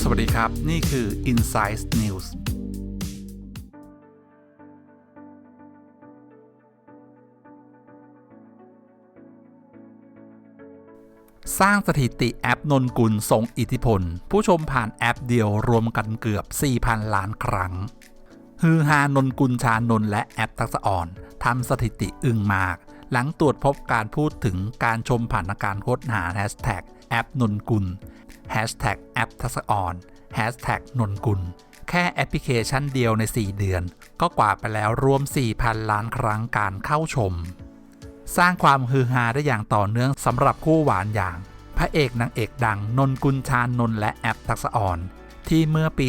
สวัสดีครับ นี่คือ Insight News สร้างสถิติแอปนนกุลทรงอิทธิพล ผู้ชมผ่านแอปเดียวรวมกันเกือบ 4,000 ล้านครั้ง ฮือฮานนกุลชานนและแอปทักษอ่อนทำสถิติอึ้งมาก หลังตรวจพบการพูดถึงการชมผ่านการค้นหาแฮชแท็กแอปนนกุลแฮชแท็กแอปทักษะอ่อนแฮชแท็กนนกุลแค่แอปพลิเคชันเดียวใน 4 เดือน ก็กว่าไปแล้วรวม 4,000 ล้านครั้งการเข้าชม สร้างความฮือฮาได้อย่างต่อเนื่องสำหรับคู่หวานอย่าง พระเอกนางเอกดังนนกุลชานนท์และแอปทักษอ่อน ที่เมื่อปี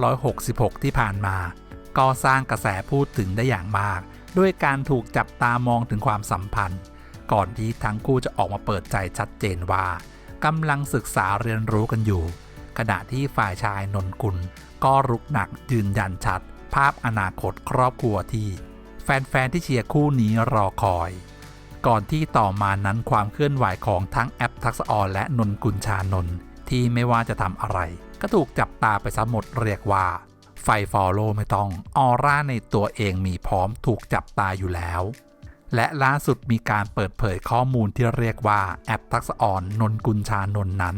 2566 ที่ผ่านมา ก็สร้างกระแสพูดถึงได้อย่างมาก ด้วยการถูกจับตามองถึงความสัมพันธ์ ก่อนที่ทั้งคู่จะออกมาเปิดใจชัดเจนว่ากำลังศึกษาเรียนรู้กันอยู่ ขณะที่ฝ่ายชายนนกุล ก็รุกหนักยืนยันชัด ภาพอนาคตครอบครัวที่ แฟน ๆ ที่เชียร์คู่นี้รอคอย ก่อนที่ต่อมานั้นความเคลื่อนไหวของทั้งแอปทักษออนและนนกุลชานนที่ไม่ว่าจะทำอะไร ก็ถูกจับตาไปซะหมดเรียกว่า ไฟฟอลโล่ไม่ต้อง ออร่าในตัวเองมีพร้อมถูกจับตาอยู่แล้ว และล่าสุดมีการเปิดเผยข้อมูลที่เรียกว่าแอปทักษะออนนนกุลชานนนั้น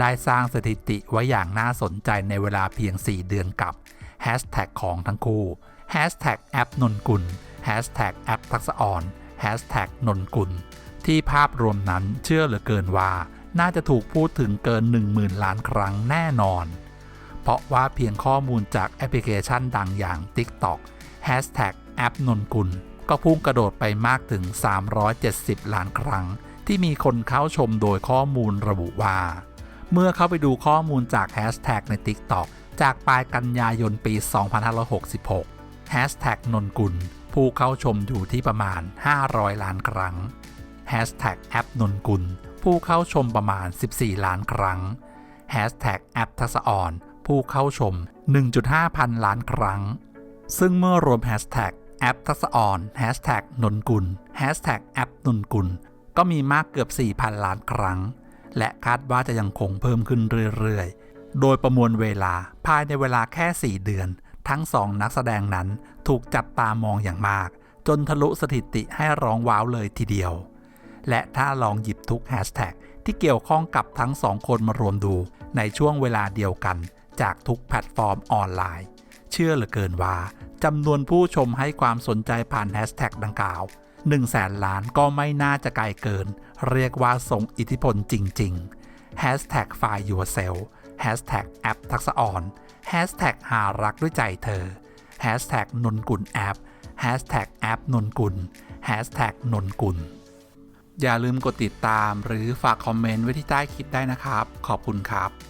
ได้สร้างสถิติไว้อย่างน่าสนใจในเวลาเพียง 4 เดือนกับแฮชแท็กของทั้งคู่แฮชแท็กแอปนนกุลแฮชแท็กแอปทักษะออนแฮชแท็กนนกุลที่ภาพรวมนั้นเชื่อเหลือเกินว่า น่าจะถูกพูดถึงเกิน 10,000 ล้านครั้งแน่นอน เพราะว่าเพียงข้อมูลจากแอปพลิเคชันดังอย่าง TikTok แฮชแท็กแอปนนกุล ก็พุ่งกระโดดไปมากถึง 370 ล้านครั้ง ที่มีคนเข้าชมโดยข้อมูลระบุว่า เมื่อเข้าไปดูข้อมูลจากแฮชแท็กใน TikTok จากปลายกันยายนปี 2566แฮชแท็กนนกุล ผู้เข้าชมอยู่ที่ประมาณ 500 ล้านครั้งแฮชแท็กแอปนนกุล ผู้เข้าชมประมาณ 14 ล้านครั้งแฮชแท็กแอปทักษะอ่อน ผู้เข้าชม 1.5 พันล้านครั้ง ซึ่งเมื่อรวมแฮชแท็กแอปทักษะอ่อนแฮชแท็กนนกุลแฮชแท็กแอปนนกุลก็มีมากเกือบ 4,000 ล้านครั้ง และคาดว่าจะยังคงเพิ่มขึ้นเรื่อยๆ โดยประมวลเวลาภายในเวลาแค่ 4 เดือน ทั้งสองนักแสดงนั้นถูกจับตามองอย่างมาก จนทะลุสถิติให้ร้องว้าวเลยทีเดียว และถ้าลองหยิบทุกแฮชแท็กที่เกี่ยวข้องกับทั้งสองคนมารวมดูในช่วงเวลาเดียวกัน จากทุกแพลตฟอร์มออนไลน์ เชื่อเหลือเกินว่าจำนวนผู้ชมให้ความสนใจผ่านแฮชแท็กดังกล่าว1แสนล้านก็ไม่น่าจะไกลเกิน เรียกว่าทรงอิทธิพลจริงๆ Hashtag Find Yourself Hashtag แอปทักษะอ่อน Hashtag หารักด้วยใจเธอ Hashtag นนกุลแอป Hashtag แอปนนกุล Hashtag นนกุล อย่าลืมกดติดตามหรือฝากคอมเมนต์ไว้ที่ใต้คลิปได้นะครับ ขอบคุณครับ